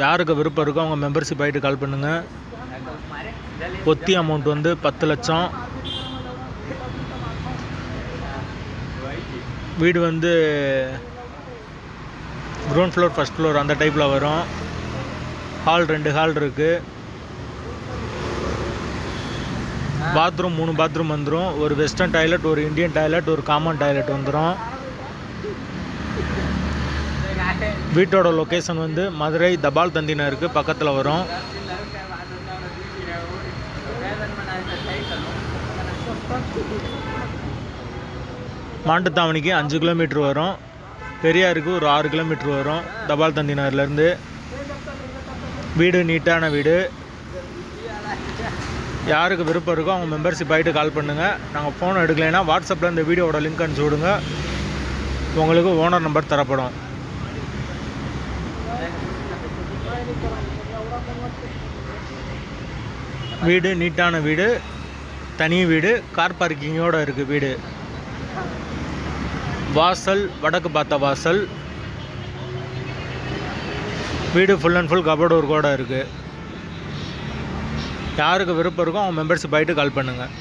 யாருக்கு விருப்பம் இருக்கோ அவங்க மெம்பர்ஷிப் ஆகிட்டு கால் பண்ணுங்கள் ஒத்தி அமௌண்ட் வந்து பத்து லட்சம். வீடு வந்து க்ரௌண்ட் ஃப்ளோர் ஃபஸ்ட் ஃப்ளோர் அந்த டைப்பில் வரும். ஹால் ரெண்டு ஹால் இருக்குது பாத்ரூம் மூணு பாத்ரூம் வந்துடும் ஒரு வெஸ்டர்ன் டாய்லெட் ஒரு இந்தியன் டாய்லெட் ஒரு காமன் டாய்லெட் வந்துடும் வீட்டோட லொக்கேஷன் வந்து மதுரை தபால் தந்தினருக்கு பக்கத்தில் வரும். மாட்டுத்தாவணிக்கு அஞ்சு கிலோமீட்டர் வரும். பெரியாருக்கு ஒரு ஆறு கிலோமீட்டர் வரும். தபால் தந்தினார்லேருந்து வீடு நீட்டான வீடு. யாருக்கு விருப்பம் இருக்கோ அவங்க மெம்பர்ஷிப் ஆகிட்டு கால் பண்ணுங்கள் நாங்கள் ஃபோன் எடுக்கலைன்னா வாட்ஸ்அப்பில் இந்த வீடியோவோட லிங்க் அனுப்பிச்சி விடுங்க. உங்களுக்கு ஓனர் நம்பர் தரப்படும். வீடு நீட்டான வீடு தனி வீடு கார் பார்க்கிங்கோடு இருக்குது வீடு. வாசல் வடக்கு பார்த்த வாசல். வீடு ஃபுல் அண்ட் ஃபுல் கபோர்டு ஒர்க்கோடு இருக்குது யாருக்கு விருப்பம் இருக்கோ அவங்க மெம்பர்ஷிப் ஆகிட்டு கால் பண்ணுங்கள்